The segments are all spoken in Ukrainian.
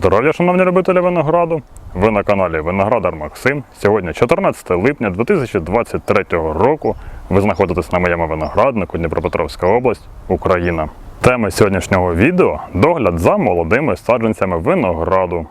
здоров'я, шановні любителі винограду! Ви на каналі Виноградар Максим. Сьогодні 14 липня 2023 року. Ви знаходитесь на моєму винограднику Дніпропетровська область, Україна. Тема сьогоднішнього відео догляд за молодими саджанцями винограду.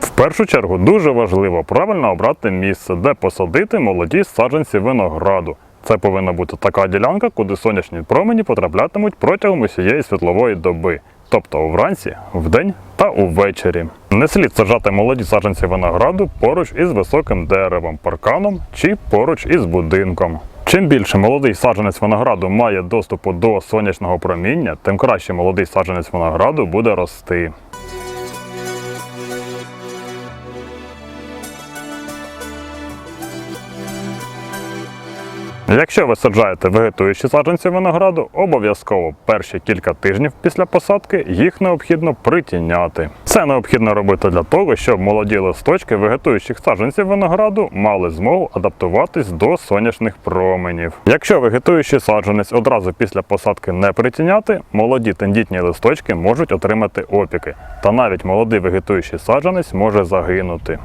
В першу чергу дуже важливо правильно обрати місце, де посадити молоді саджанці винограду. Це повинна бути така ділянка, куди сонячні промені потраплятимуть протягом усієї світлової доби, тобто вранці, вдень та увечері. Не слід саджати молоді саджанці винограду поруч із високим деревом, парканом чи поруч із будинком. Чим більше молодий саджанець винограду має доступу до сонячного проміння, тим краще молодий саджанець винограду буде рости. Якщо ви саджаєте вегетуючі саджанці винограду, обов'язково перші кілька тижнів після посадки їх необхідно притіняти. Це необхідно робити для того, щоб молоді листочки вегетуючих саджанців винограду мали змогу адаптуватись до сонячних променів. Якщо вегетуючий саджанець одразу після посадки не притіняти, молоді тендітні листочки можуть отримати опіки, та навіть молодий вегетуючий саджанець може загинути.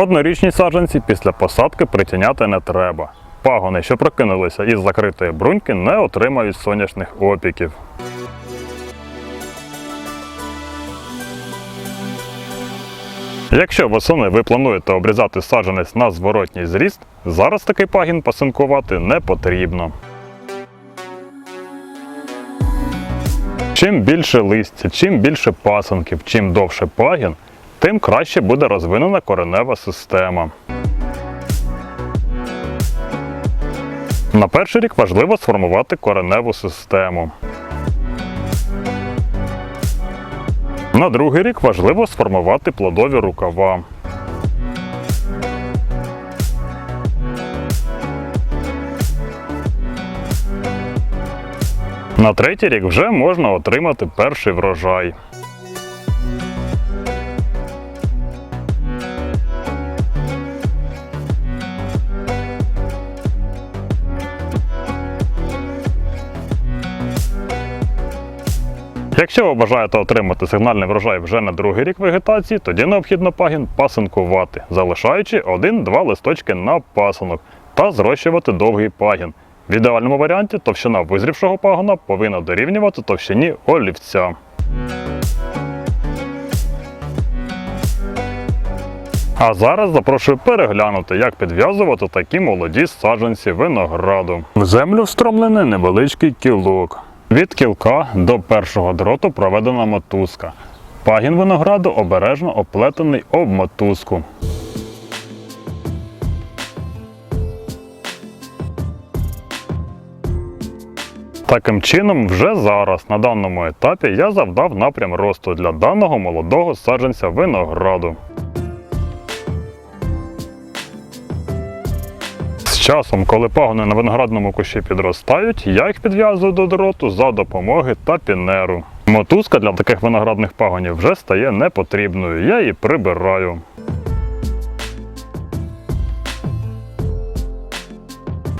Однорічні саджанці після посадки притіняти не треба. Пагони, що прокинулися із закритої бруньки, не отримають сонячних опіків. Якщо восени ви плануєте обрізати саджанець на зворотній зріст, зараз такий пагін пасинкувати не потрібно. Чим більше листя, чим більше пасанків, чим довше пагін, тим краще буде розвинена коренева система. На перший рік важливо сформувати кореневу систему. На другий рік важливо сформувати плодові рукава. На третій рік вже можна отримати перший врожай. Якщо ви бажаєте отримати сигнальний врожай вже на другий рік вегетації, тоді необхідно пагін пасинкувати, залишаючи один-два листочки на пасинок та зрощувати довгий пагін. В ідеальному варіанті товщина визрівшого пагона повинна дорівнювати товщині олівця. А зараз запрошую переглянути, як підв'язувати такі молоді саджанці винограду. В землю встромлений невеличкий кілок. Від кілка до першого дроту проведена мотузка. Пагін винограду обережно оплетений об мотузку. Таким чином, вже зараз на даному етапі я завдав напрям росту для даного молодого саджанця винограду. З часом, коли пагони на виноградному кущі підростають, я їх підв'язую до дроту за допомоги тапінеру. Мотузка для таких виноградних пагонів вже стає непотрібною, я її прибираю.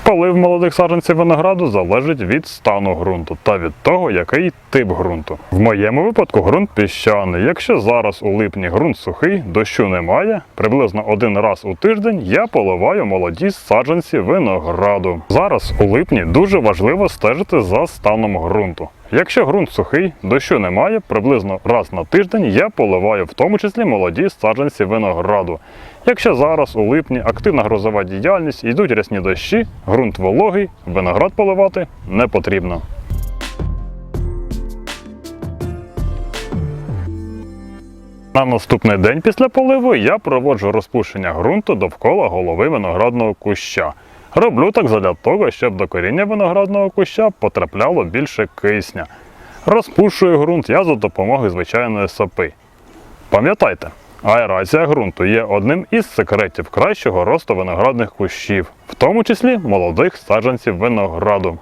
Полив молодих саджанців винограду залежить від стану ґрунту та від того, який тип ґрунту. В моєму випадку ґрунт піщаний. Якщо зараз у липні ґрунт сухий, дощу немає, приблизно один раз у тиждень я поливаю молоді саджанці винограду. Зараз у липні дуже важливо стежити за станом ґрунту. Якщо ґрунт сухий, дощу немає, приблизно раз на тиждень я поливаю в тому числі молоді саджанці винограду. Якщо зараз у липні активна грозова діяльність, йдуть рясні дощі, ґрунт вологий, виноград поливати не потрібно. На наступний день після поливу я проводжу розпушення ґрунту довкола голови виноградного куща. Роблю так задля того, щоб до коріння виноградного куща потрапляло більше кисня. Розпушую ґрунт я за допомогою звичайної сапи. Пам'ятайте, аерація ґрунту є одним із секретів кращого росту виноградних кущів, в тому числі молодих саджанців винограду.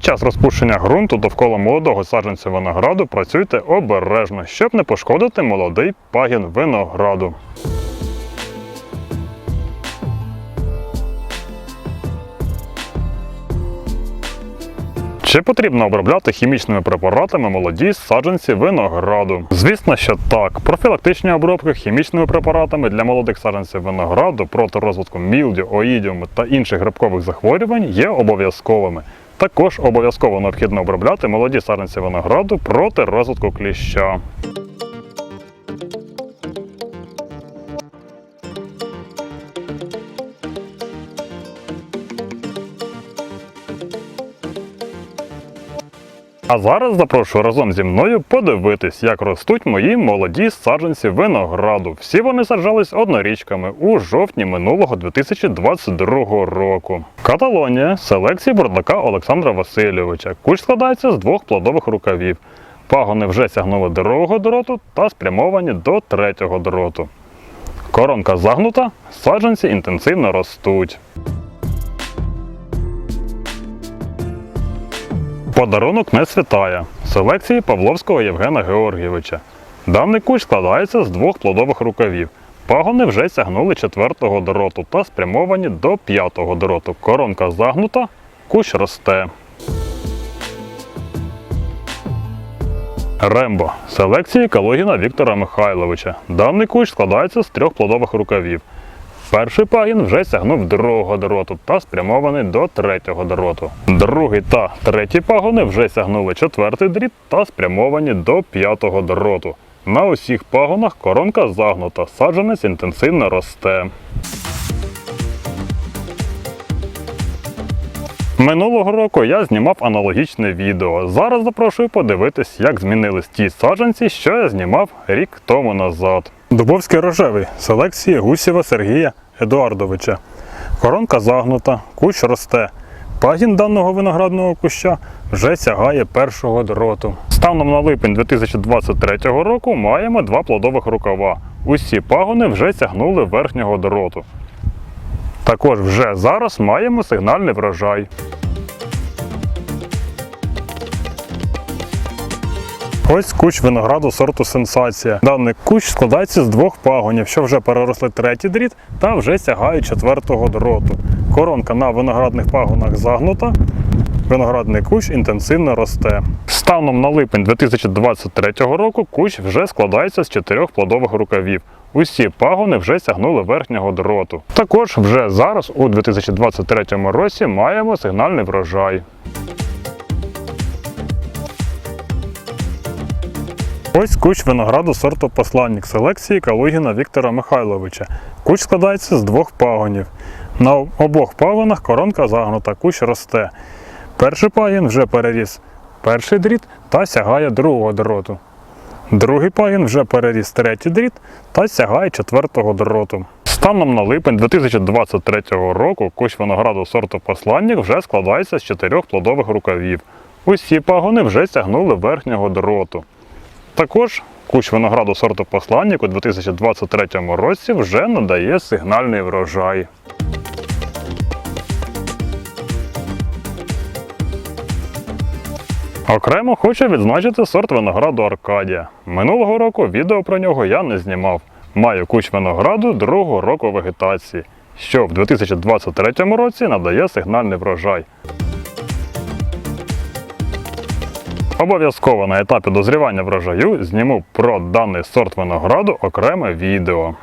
Під час розпущення ґрунту довкола молодого саджанця винограду працюйте обережно, щоб не пошкодити молодий пагін винограду. Чи потрібно обробляти хімічними препаратами молоді саджанці винограду? Звісно, що так. Профілактичні обробки хімічними препаратами для молодих саджанців винограду проти розвитку мілдю, оїдіуму та інших грибкових захворювань є обов'язковими. Також обов'язково необхідно обробляти молоді сарниці винограду проти розвитку кліща. А зараз запрошую разом зі мною подивитись, як ростуть мої молоді саджанці винограду. Всі вони саджались однорічками у жовтні минулого 2022 року. Каталонія селекції бурдака Олександра Васильовича. Кущ складається з двох плодових рукавів. Пагони вже сягнули другого дроту та спрямовані до третього дроту. Коронка загнута, саджанці інтенсивно ростуть. Подарунок не святая селекції Павловського Євгена Георгійовича. Даний кущ складається з двох плодових рукавів. Пагони вже сягнули четвертого дроту та спрямовані до п'ятого дроту. Коронка загнута, кущ росте. Рембо селекції Калогіна Віктора Михайловича. Даний кущ складається з трьох плодових рукавів. Перший пагін вже сягнув другого дроту та спрямований до третього дроту. Другий та третій пагони вже сягнули четвертий дріт та спрямовані до п'ятого дроту. На усіх пагонах коронка загнута, саджанець інтенсивно росте. Минулого року я знімав аналогічне відео. Зараз запрошую подивитись, як змінились ті саджанці, що я знімав рік тому назад. Дубовський рожевий селекції Гусєва Сергія Едуардовича. Коронка загнута, кущ росте. Пагін даного виноградного куща вже сягає першого дроту. Станом на липень 2023 року маємо два плодових рукава. Усі пагони вже сягнули верхнього дроту. Також вже зараз маємо сигнальний врожай. Ось кущ винограду сорту Сенсація. Даний кущ складається з двох пагонів, що вже переросли третій дріт та вже сягають четвертого дроту. Коронка на виноградних пагонах загнута. Виноградний кущ інтенсивно росте. Станом на липень 2023 року кущ вже складається з чотирьох плодових рукавів. Усі пагони вже сягнули верхнього дроту. Також вже зараз, у 2023 році, маємо сигнальний врожай. Ось кущ винограду сорту посланник селекції Калугіна Віктора Михайловича. Кущ складається з двох пагонів. На обох пагонах коронка загнута, кущ росте. Перший пагін вже переріс перший дріт та сягає другого дроту. Другий пагін вже переріс третій дріт та сягає четвертого дроту. Станом на липень 2023 року кущ винограду сорту посланник вже складається з чотирьох плодових рукавів. Усі пагони вже сягнули верхнього дроту. Також кущ винограду сорту посланник у 2023 році вже надає сигнальний врожай. Окремо хочу відзначити сорт винограду Аркадія. Минулого року відео про нього я не знімав. Маю кущ винограду другого року вегетації, що в 2023 році надає сигнальний врожай. Обов'язково на етапі дозрівання врожаю зніму про даний сорт винограду окреме відео.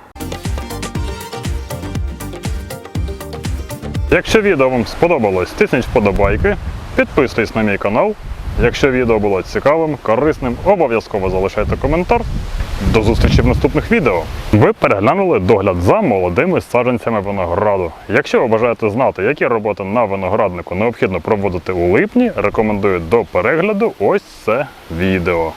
Якщо відео вам сподобалось, тисніть вподобайки, підписуйтесь на мій канал. Якщо відео було цікавим, корисним, обов'язково залишайте коментар. До зустрічі в наступних відео. Ви переглянули догляд за молодими саджанцями винограду. Якщо ви бажаєте знати, які роботи на винограднику необхідно проводити у липні, рекомендую до перегляду ось це відео.